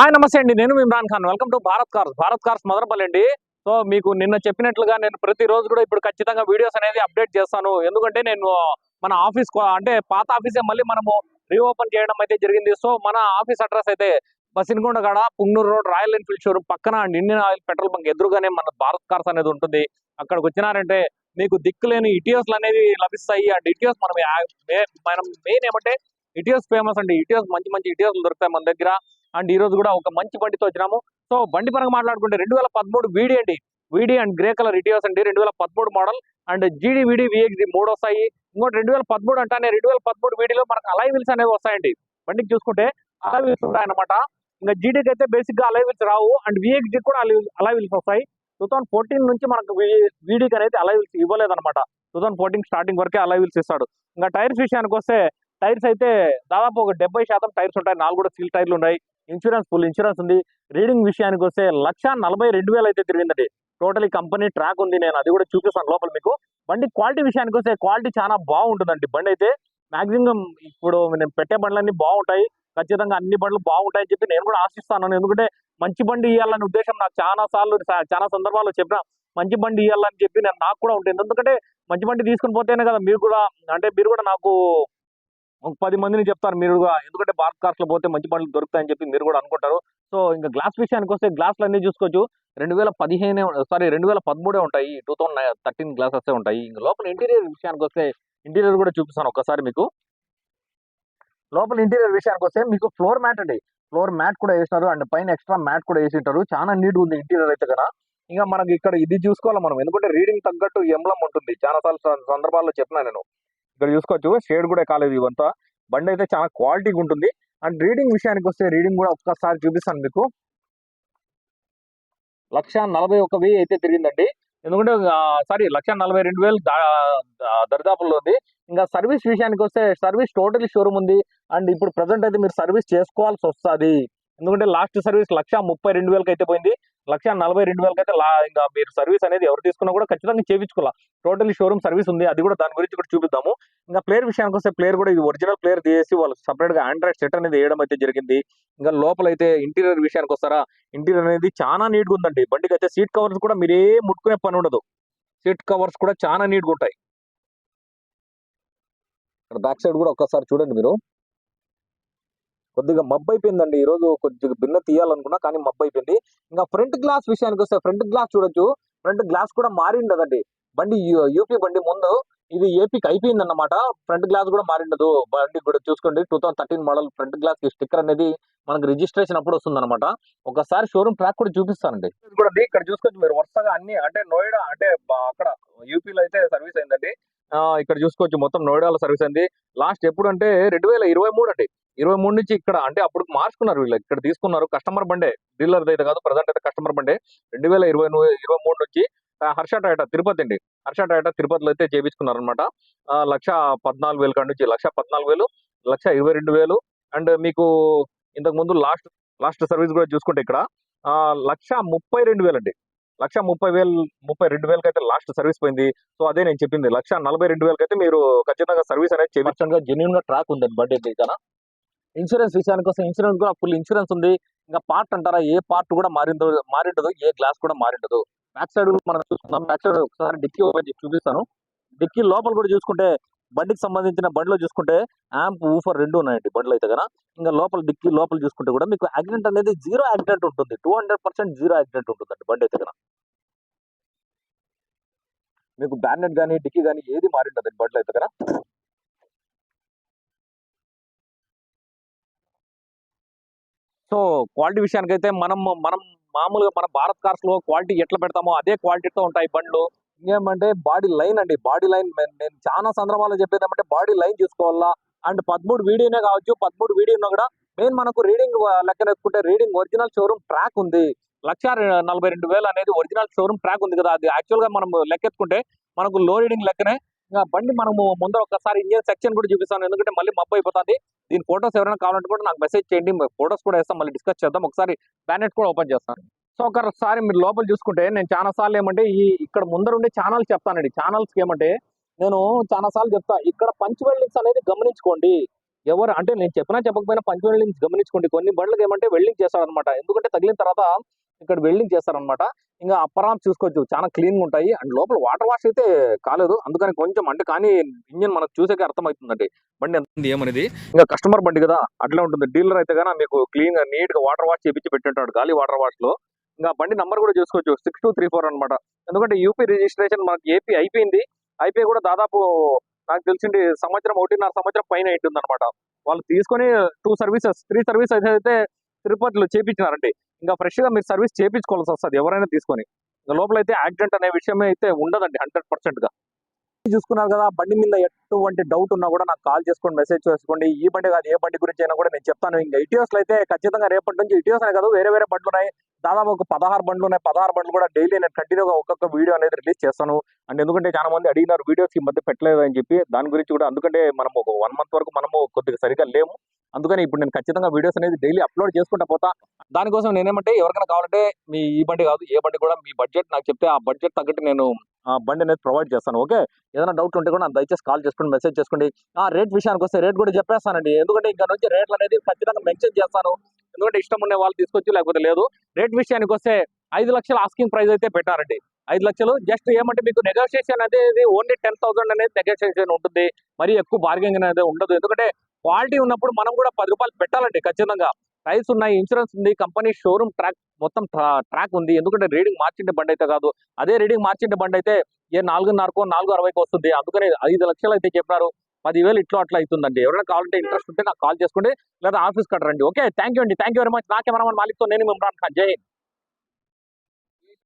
Hi నమస్తే అండి. నేను Imran Khan. Welcome to Bharat cars. Bharat cars Madanapalle అండి. సో మీకు నిన్న చెప్పినట్లుగా నేను ప్రతి రోజు కూడా ఇప్పుడు ఖచ్చితంగా వీడియోస్ అనేది అప్డేట్ చేస్తాను. ఎందుకంటే నేను మన ఆఫీస్ అంటే పాత ఆఫీసే మళ్ళీ మనము రీఓపెన్ చేయడం అయితే జరిగింది. సో మన ఆఫీస్ అడ్రస్ అయితే బసిన్కొండ కాడ Punganur road Royal Enfield showroom పక్కన and Indian Oil petrol bunk ఎదురుగానే మన భారత్ కార్స్ అనేది ఉంటుంది. అక్కడికి వచ్చినారంటే మీకు దిక్కులేని ఇటియోస్లు అనేవి లభిస్తాయి. అండ్ ఇటియోస్ మనం మనం మెయిన్ ఏమంటే ఇటియోస్ ఫేమస్ అండి. ఇటియోస్ మంచి మంచి ఇటియోస్లు దొరుకుతాయి మన దగ్గర. అండ్ ఈ రోజు కూడా ఒక మంచి బండితో వచ్చినాము. సో బండి పరంగా మాట్లాడుకుంటే రెండు వేల పదమూడు వీడి అండి. వీడి అండ్ గ్రే కలర్ ఇటీవస్ అండి. రెండు వేల పదమూడు మోడల్ అండ్ జీడీ వీడి విఎక్స్ మూడు వస్తాయి. ఇంకోటి రెండు వేల పదమూడు అంటానే రెండు వేల పదమూడు వీడిలో మనకు అలై వీల్స్ అనేవి వస్తాయండి. బండికి చూసుకుంటే అలై వీల్స్ ఉంటాయన్నమాట. ఇంకా జీడీకి అయితే బేసిక్గా అలై వీల్స్ రావు. అండ్ విఎక్స్ కూడా అలై వీల్స్ వస్తాయి. టూ థౌసండ్ ఫోర్టీన్ నుంచి మనకు వీడికి అనేది అలై వీల్స్ ఇవ్వలేదన్నమాట. టూ థౌసండ్ ఫోర్టీన్ స్టార్టింగ్ వరకే అలై వీల్స్ ఇస్తాడు. ఇంకా టైర్స్ విషయానికి వస్తే టైర్స్ అయితే దాదాపు ఒక డెబ్బై శాతం టైర్స్ ఉంటాయి. నాలుగు కూడా స్టీల్ టైర్లు ఉన్నాయి. ఇన్సూరెన్స్ ఫుల్ ఇన్సూరెన్స్ ఉంది. రీడింగ్ విషయానికి వస్తే లక్ష నలభై రెండు వేలు అయితే తిరిగిందండి. టోటలీ కంపెనీ ట్రాక్ ఉంది. నేను అది కూడా చూపిస్తాను లోపల మీకు. బండి క్వాలిటీ విషయానికి వస్తే క్వాలిటీ చాలా బాగుంటుందండి. బండి అయితే మ్యాక్సిమం ఇప్పుడు నేను పెట్టే బండ్లన్నీ బాగుంటాయి. ఖచ్చితంగా అన్ని బండ్లు బాగుంటాయని చెప్పి నేను కూడా ఆశిస్తాను. ఎందుకంటే మంచి బండి ఇవ్వాలనే ఉద్దేశం నాకు చాలా సార్లు చాలా సందర్భాల్లో చెప్పిన మంచి బండి ఇవ్వాలని చెప్పి నేను నాకు కూడా ఉంటుంది. ఎందుకంటే మంచి బండి తీసుకుని పోతేనే కదా మీరు కూడా అంటే మీరు కూడా నాకు ఒక పది మందిని చెప్తారు మీరు కూడా ఎందుకంటే భారత్ కార్స్లో పోతే మంచి పనులు దొరుకుతాయని చెప్పి మీరు కూడా అనుకుంటారు. సో ఇంకా గ్లాస్ విషయానికి వస్తే గ్లాసులు అన్నీ చూసుకోవచ్చు. రెండు వేల పదిహేనే సారీ రెండు వేల పదమూడే ఉంటాయి. టూ థౌసండ్ థర్టీన్ గ్లాసెస్ ఉంటాయి. ఇంకా లోపల ఇంటీరియర్ విషయానికి వస్తే ఇంటీరియర్ కూడా చూపిస్తాను ఒకసారి మీకు. లోపల ఇంటీరియర్ విషయానికి వస్తే మీకు ఫ్లోర్ మ్యాట్ అండి. ఫ్లోర్ మ్యాట్ కూడా వేసినారు. అండ్ పైన ఎక్స్ట్రా మ్యాట్ కూడా వేసి ఉంటారు చాలా నీట్ ఉంది ఇంటీరియర్ అయితే కదా. ఇంకా మనకి ఇక్కడ ఇది చూసుకోవాలి మనం. ఎందుకంటే రీడింగ్ తగ్గట్టు ఎంబ్లం ఉంటుంది. చాలా సార్లు సందర్భాల్లో చెప్పినా నేను. ఇక్కడ చూసుకోవచ్చు. షేడ్ కూడా కాలేదు ఇవంతా. బండి అయితే చాలా క్వాలిటీగా ఉంటుంది. అండ్ రీడింగ్ విషయానికి వస్తే రీడింగ్ కూడా ఒక్కసారి చూపిస్తాను మీకు. లక్ష నలభై ఒక వెయ్యి అయితే తిరిగిందండి. ఎందుకంటే సారీ లక్ష నలభై రెండు వేలు దరిదాపుల్లో ఉంది. ఇంకా సర్వీస్ విషయానికి వస్తే సర్వీస్ టోటల్ షోరూమ్ ఉంది. అండ్ ఇప్పుడు ప్రజెంట్ అయితే మీరు సర్వీస్ చేసుకోవాల్సి వస్తుంది. ఎందుకంటే లాస్ట్ సర్వీస్ లక్ష ముప్పై రెండు వేలకి అయితే పోయింది. లక్ష నలభై రెండు వేలకి అయితే లా ఇంకా మీరు సర్వీస్ అనేది ఎవరు తీసుకున్నా కూడా ఖచ్చితంగా చేయించుకోవాలి టోటల్ షోరూమ్ సర్వీస్ ఉంది. అది కూడా దాని గురించి కూడా చూపిద్దాము. ఇంకా ప్లేయర్ విషయానికి వస్తే ప్లేయర్ కూడా ఇది ఒరిజినల్ ప్లేయర్ తీసేసి వాళ్ళు సపరేట్గా ఆండ్రాయిడ్ సెట్ అనేది వేయడం అయితే జరిగింది. ఇంకా లోపల అయితే ఇంటీరియర్ విషయానికి వస్తారా? ఇంటీరియర్ అనేది చాలా నీట్గా ఉందండి. బండికి అయితే సీట్ కవర్స్ కూడా మీరే ముట్టుకునే పని ఉండదు. సీట్ కవర్స్ కూడా చాలా నీట్గా ఉంటాయి. ఇక్కడ బ్యాక్ సైడ్ కూడా ఒక్కసారి చూడండి మీరు. కొద్దిగా మబ్బు అయిపోయిందండి ఈ రోజు కొద్దిగా భిన్న తీయాలనుకున్నా కానీ మబ్బు అయిపోయింది ఇంకా ఫ్రంట్ గ్లాస్ విషయానికి వస్తే ఫ్రంట్ గ్లాస్ చూడొచ్చు. ఫ్రంట్ గ్లాస్ కూడా మారిండదండి. బండి యూపీ బండి ముందు ఇది ఏపీకి అయిపోయింది అన్నమాట ఫ్రంట్ గ్లాస్ కూడా మారిండదు. బండి కూడా చూసుకోండి. Two thousand thirteen model front గ్లాస్కి స్టిక్కర్ అనేది మనకు రిజిస్ట్రేషన్ అప్పుడు వస్తుంది అనమాట ఒకసారి షోరూమ్ ట్రాక్ కూడా చూపిస్తానండి. కూడా ఇక్కడ చూసుకోవచ్చు మీరు. వరుసగా అన్ని అంటే నోయిడా అంటే అక్కడ యూపీలో అయితే సర్వీస్ అయిందండి. ఇక్కడ చూసుకోవచ్చు. మొత్తం నోయిడాలో సర్వీస్ అయింది. లాస్ట్ ఎప్పుడు అంటే రెండు వేల ఇరవై మూడు అండి. ఇరవై మూడు నుంచి ఇక్కడ అంటే అప్పుడు మార్చుకున్నారు వీళ్ళు. ఇక్కడ తీసుకున్నారు కస్టమర్ బండే. డీలర్ అయితే కాదు ప్రజెంట్ అయితే కస్టమర్ బండే. రెండు వేల ఇరవై ఇరవై మూడు నుంచి హర్ష టయోటా తిరుపతి అండి. హర్ష టయోటా తిరుపతిలో అయితే చేపించుకున్నారు అనమాట లక్ష పద్నాలుగు వేలు కాడి నుంచి లక్ష పద్నాలుగు వేలు లక్ష ఇరవై రెండు వేలు అండ్ మీకు ఇంతకు ముందు లాస్ట్ లాస్ట్ సర్వీస్ కూడా చూసుకుంటే ఇక్కడ ఆ, లక్ష ముప్పై రెండు వేలు అండి. లక్ష ముప్పై వేలు ముప్పై రెండు వేలకి అయితే లాస్ట్ సర్వీస్ పోయింది. సో అదే నేను చెప్పింది. లక్ష నలభై రెండు వేలకి అయితే మీరు ఖచ్చితంగా సర్వీస్ అనేది చేయించండి జెన్యున్గా ట్రాక్ ఉందండి బండి అయితే ఇన్సూరెన్స్ విషయానికి వస్తే ఇన్సూరెన్స్ కూడా ఫుల్ ఇన్సూరెన్స్ ఉంది. ఇంకా పార్ట్ అంటారా? ఏ పార్ట్ కూడా మారిందో మారిండదు ఏ గ్లాస్ కూడా మారిండదు. బ్యాక్ సైడ్ మనం చూసుకుందాం బ్యాక్ సైడ్ ఒకసారి డిక్కీ ఓపెన్ చూపిస్తాను. డిక్కీ లోపల కూడా చూసుకుంటే బండికి సంబంధించిన బండిలో చూసుకుంటే యాంప్ ఊఫర్ రెండు ఉన్నాయండి బండ్లు అయితే కదా ఇంకా లోపల డిక్కీ లోపల చూసుకుంటే కూడా మీకు యాక్సిడెంట్ అనేది జీరో యాక్సిడెంట్ ఉంటుంది. Two hundred percent zero accident ఉంటుందండి బండి అయితే కదా మీకు బ్యానెట్ కానీ డిక్కీ కానీ ఏది మారిండదండి బండ్లు అయితే కదా సో క్వాలిటీ విషయానికి అయితే మనం మనం మామూలుగా మన భారత్ కార్స్లో క్వాలిటీ ఎట్లా పెడతామో అదే క్వాలిటీతో ఉంటాయి బండ్లు. ఇంకేమంటే బాడీ లైన్ అండి. బాడీ లైన్ నేను చాలా సందర్భాల్లో చెప్పేది ఏమంటే బాడీ లైన్ చూసుకోవాలా? అండ్ పదమూడు వీడియోనే కావచ్చు పదమూడు వీడియోలో కూడా మెయిన్ మనకు రీడింగ్ లెక్కన ఎత్తుకుంటే రీడింగ్ ఒరిజినల్ షోరూమ్ ట్రాక్ ఉంది. లక్ష నలభై రెండు వేలు అనేది ఒరిజినల్ షోరూమ్ ట్రాక్ ఉంది కదా. అది యాక్చువల్గా మనం లెక్కెత్తుకుంటే మనకు లో రీడింగ్ లెక్కనే ఇంకా బండి మనము ముందర ఒకసారి ఇంజిన్ సెక్షన్ కూడా చూపిస్తాను. ఎందుకంటే మళ్ళీ మబ్బు అయిపోతుంది. దీని ఫోటోస్ ఎవరైనా కావాలంటే కూడా నాకు మెసేజ్ చేయండి. ఫోటోస్ కూడా వేస్తాం. మళ్ళీ డిస్కస్ చేద్దాం. ఒకసారి ప్యానెట్ కూడా ఓపెన్ చేస్తాను. సో ఒకసారి మీరు లోపల చూసుకుంటే నేను చాలా సార్లు ఏమంటే ఈ ఇక్కడ ముందర ఉండే ఛానల్స్ చెప్తానండి. ఛానల్స్కి ఏమంటే నేను చాలా సార్లు చెప్తా. ఇక్కడ పంచ్ వెల్డింగ్స్ అనేది గమనించుకోండి. ఎవరు అంటే నేను చెప్పినా చెప్పకపోయినా పంచ్ వెల్డింగ్స్ గమనించుకోండి. కొన్ని బండ్లకు ఏమంటే వెల్డింగ్ చేస్తారనమాట ఎందుకంటే తగిలిన తర్వాత ఇక్కడ వెల్డింగ్ చేస్తారనమాట ఇంకా అప్పరామ్ చూసుకోవచ్చు. చాలా క్లీన్గా ఉంటాయి. అండ్ లోపల వాటర్ వాష్ అయితే కాలేదు. అందుకని కొంచెం అంటే కానీ ఇంజన్ మనకు చూసాక అర్థమవుతుందండి. బండి ఎంత ఉంది ఏమనేది? ఇంకా కస్టమర్ బండి కదా అట్లా ఉంటుంది. డీలర్ అయితే కానీ మీకు క్లీన్గా నీట్గా వాటర్ వాష్ చేపించి పెట్టింటాడు గాలి వాటర్ వాష్లో. ఇంకా బండి నంబర్ కూడా చూసుకోవచ్చు. సిక్స్ టూ త్రీ ఫోర్ అనమాట ఎందుకంటే యూపీ రిజిస్ట్రేషన్ మనకి ఏపీ అయిపోయింది. అయిపోయి కూడా దాదాపు నాకు తెలిసింది సంవత్సరం ఒకటిన్నర సంవత్సరం పైన ఉంటుంది అనమాట వాళ్ళు తీసుకొని టూ సర్వీసెస్ త్రీ సర్వీస్ అయితే తిరుపతిలో చేపించినారండి. ఇంకా ఫ్రెష్గా మీరు సర్వీస్ చేపించుకోవాల్సి వస్తుంది ఎవరైనా తీసుకొని. ఇంకా లోపల అయితే యాక్సిడెంట్ అనే విషయం అయితే ఉండదండి హండ్రెడ్ పర్సెంట్గా చూసుకున్నారు కదా బండి మీద ఎటువంటి డౌట్ ఉన్నా కూడా నాకు కాల్ చేసుకోండి మెసేజ్ చేసుకోండి. ఈ బండి కాదు ఏ బండి గురించి అయినా కూడా నేను చెప్తాను. ఇంకా ఇటీఎస్లో అయితే ఖచ్చితంగా రేపటి నుంచి ఇటీవస్ అనే కాదు వేరే వేరే బండ్లు ఉన్నాయి. దాదాపు ఒక పదహారు బండ్లు ఉన్నాయి. పదహారు బండ్లు కూడా డైలీ నేను కంటిన్యూగా ఒక్కొక్క వీడియో అనేది రిలీజ్ చేస్తాను. అండ్ ఎందుకంటే చాలా మంది అడిగినారు వీడియోస్ ఈ మధ్య పెట్టలేదు అని చెప్పి. దాని గురించి కూడా ఎందుకంటే మనం ఒక వన్ మంత్ వరకు మనము కొద్దిగా సరిగా లేము. అందుకని ఇప్పుడు నేను ఖచ్చితంగా వీడియోస్ అనేది డైలీ అప్లోడ్ చేసుకుంటా పోతా. దానికోసం నేనేమంటే ఎవరికైనా కావాలంటే మీ ఈ బండి కాదు ఏ బండి కూడా మీ బడ్జెట్ నాకు చెప్తే ఆ బడ్జెట్ తగ్గట్టు నేను ఆ బండి అనేది ప్రొవైడ్ చేస్తాను ఓకే? ఏదైనా డౌట్ ఉంటే కూడా నాకు దయచేసి కాల్ చేసుకోండి మెసేజ్ చేసుకోండి. ఆ రేట్ విషయానికి వస్తే రేట్ కూడా చెప్పేస్తానండి. ఎందుకంటే ఇంకా నుంచి రేట్లు అనేది ఖచ్చితంగా మెన్షన్ చేస్తాను. ఎందుకంటే ఇష్టం ఉండే వాళ్ళు తీసుకొచ్చి లేకపోతే లేదు. రేట్ విషయానికి వస్తే ఐదు లక్షల ఆస్కింగ్ ప్రైస్ అయితే పెట్టారండి. ఐదు లక్షలు. జస్ట్ ఏమంటే మీకు నెగోషియేషన్ అనేది ఓన్లీ టెన్ థౌసండ్ అనేది నెగోషియేషన్ ఉంటుంది. మరి ఎక్కువ బార్గెనింగ్ అనేది ఉండదు. ఎందుకంటే క్వాలిటీ ఉన్నప్పుడు మనం కూడా పది రూపాయలు పెట్టాలండి ఖచ్చితంగా. టైర్స్ ఉన్నాయి ఇన్సూరెన్స్ ఉంది కంపెనీ షోరూమ్ ట్రాక్ మొత్తం ట్రాక్ ఉంది. ఎందుకంటే రీడింగ్ మార్చిండే బండి అయితే కాదు. అదే రీడింగ్ మార్చిండే బండి అయితే ఏ నాలుగున్నరకో నాలుగు అరవైకి వస్తుంది. అందుకని ఐదు లక్షలు అయితే చెప్పారు పదివేలు ఇట్లా అట్లా అవుతుందండి. ఎవరైనా కావాలంటే ఇంట్రెస్ట్ ఉంటే నాకు కాల్ చేసుకోండి. లేదా ఆఫీస్ కట్టరండి ఓకే? థ్యాంక్ యూ అండి. Thank you very much. నా కెమెరామన్ మాలిక్తో నేను ఇమ్రాన్ ఖాన్. జై హింద్.